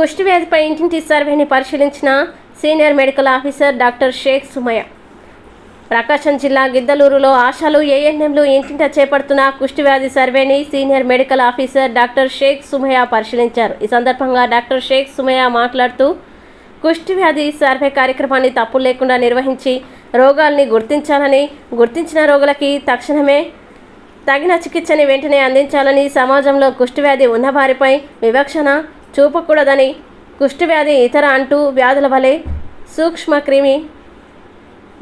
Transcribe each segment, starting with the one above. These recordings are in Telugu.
కుష్టి వ్యాధిపై ఇంటింటి సర్వేని పరిశీలించిన senior medical officer doctor Sheikh Sumaya Prakasam జిల్లా గిద్దలూరులో ఆశాలు ఏఎన్ఎంలు ఇంటింట చేపడుతున్న కుష్టి వ్యాధి సర్వేని senior medical officer doctor Sheikh Sumaya పరిశీలించారు. ఈ సందర్భంగా డాక్టర్ షేక్ సుమయ మాట్లాడుతూ కుష్టి వ్యాధి సర్వే కార్యక్రమాన్ని తప్పులు లేకుండా నిర్వహించి రోగాల్ని గుర్తించాలని గుర్తించిన రోగులకి తక్షణమే తగిన చికిత్సని వెంటనే అందించాలని సమాజంలో కుష్టివ్యాధి ఉన్నవారిపై వివక్షణ చూపకూడదని కుష్ఠవ్యాధి ఇతర అంటూ వ్యాధుల వలె సూక్ష్మ క్రిమి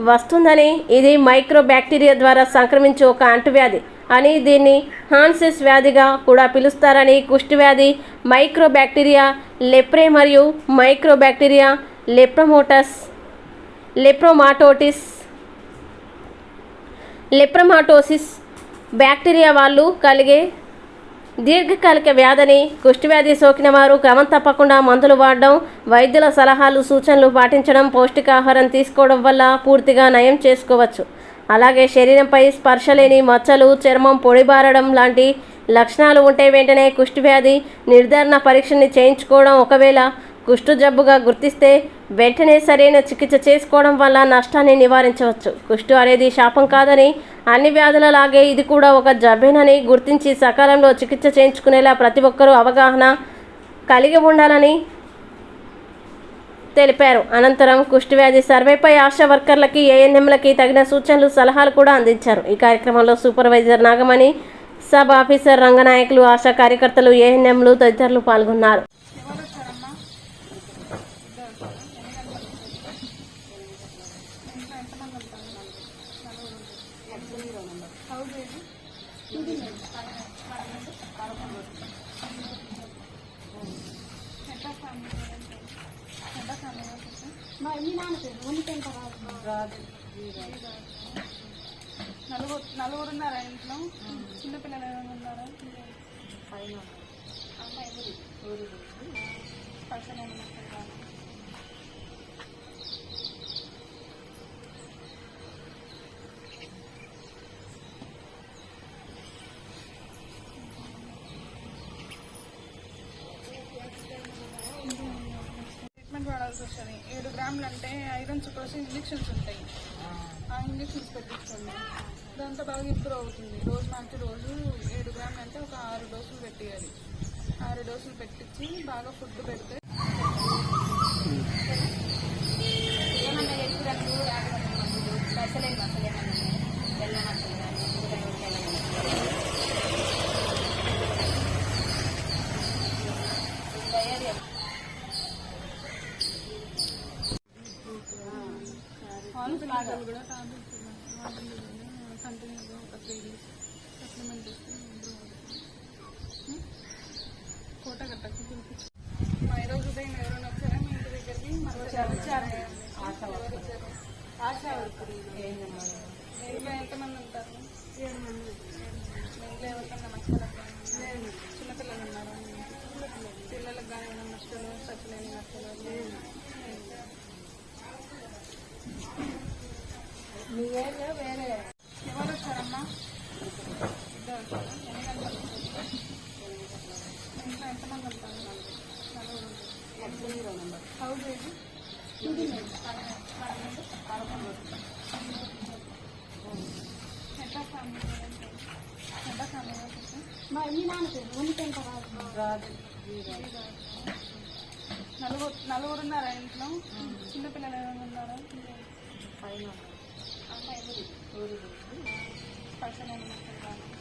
వస్తుందని ఇది మైక్రో బ్యాక్టీరియా ద్వారా సంక్రమించే ఒక అంటువ్యాధి అని దీన్ని హాన్సిస్ వ్యాధిగా కూడా పిలుస్తారని కుష్ఠవ్యాధి మైక్రో బ్యాక్టీరియా లెప్రే మరియు micro bacteria lepromatous lepromatotis lepromatosis bacteria వాళ్ళు కలిగే దీర్ఘకాలిక వ్యాధిని కుష్టివ్యాధి సోకిన వారు క్రమం తప్పకుండా మందులు వాడడం వైద్యుల సలహాలు సూచనలు పాటించడం పౌష్టికాహారం తీసుకోవడం వల్ల పూర్తిగా నయం చేసుకోవచ్చు. అలాగే శరీరంపై స్పర్శ లేని మచ్చలు చర్మం పొడిబారడం లాంటి లక్షణాలు ఉంటే వెంటనే కుష్టివ్యాధి నిర్ధారణ పరీక్షని చేయించుకోవడం ఒకవేళ కుష్టు జబ్బుగా గుర్తిస్తే వెంటనే సరైన చికిత్స చేసుకోవడం వల్ల నష్టాన్ని నివారించవచ్చు. కుష్టు అనేది శాపం కాదని అన్ని వ్యాధులలాగే ఇది కూడా ఒక జబ్బేనని గుర్తించి సకాలంలో చికిత్స చేయించుకునేలా ప్రతి ఒక్కరూ అవగాహన కలిగి ఉండాలని తెలిపారు. అనంతరం కుష్టివ్యాధి సర్వేపై ఆశా వర్కర్లకి ఏఎన్ఎంలకి తగిన సూచనలు సలహాలు కూడా అందించారు. ఈ కార్యక్రమంలో supervisor Nagamani sub officer Ranganayakulu ASHA కార్యకర్తలు ఏఎన్ఎంలు తదితరులు పాల్గొన్నారు ఎవరు వచ్చారమ్మా ఇంట్లో ఎంతమంది ఉంటారు హౌస్ ఏది మా నాన్న పేరు ఉనిపెంట రాదు నలుగురు నలుగురు ఉన్నారా ఇంట్లో చిన్నపిల్లలు ఏమైనా ఉన్నారా పర్సన్ ఏమైనా ఉన్నారా? ట్రీట్మెంట్ వాడాల్సి వస్తుంది ఏడు గ్రాములు అంటే ఐరన్ చుట్టూసి ఇంజెక్షన్స్ ఉంటాయి. ఆ ఇంజెక్షన్స్ పెట్టించుకోండి. దాంతో బాగా ఇంప్రూవ్ అవుతుంది. రోజు మార్చి రోజు ఏడు గ్రాములు అంటే ఒక ఆరు డోసులు పెట్టేయాలి. ఆరు డోసులు పెట్టించి బాగా ఫుడ్ పెడితే Yeah. కూడా టాబ్లెట్స్ కంటిన్యూగా ఒక త్రీ డేస్ సప్లిమెంట్ కోట పిలిపించు మా ఈరోజు ఎవరైనా వచ్చారా మీ ఇంటి దగ్గరికి ఆశా వర్కర్ ఇంట్లో ఎంతమంది ఉంటారు మీ ఇంట్లో ఎవరికైనా నష్టాలు చిన్నపిల్లలు ఉన్నారు పిల్లలకు కానీ ఏమైనా నష్టాలు సచ్చలేని నష్టాలు మీ ఏరియా వేరే. ఎవరు వచ్చారమ్మా ఇద్దరు వచ్చారా? ఎన్ని గంటలకు ఇంట్లో? ఎంతమంది ఉంటారు నలుగురు హౌస్ ఏది ఎట్లా ఫ్యామిలీ ఎట్లా ఫ్యామిలీ మా ఈ నాన్న పేరు ఉనిపెంట రాదు నలుగురు నలుగురు ఉన్నారా? ఇంట్లో చిన్నపిల్లలు ఏమైనా ఉన్నారా పర్సన్ పర్సనల్ ఉన్నారా?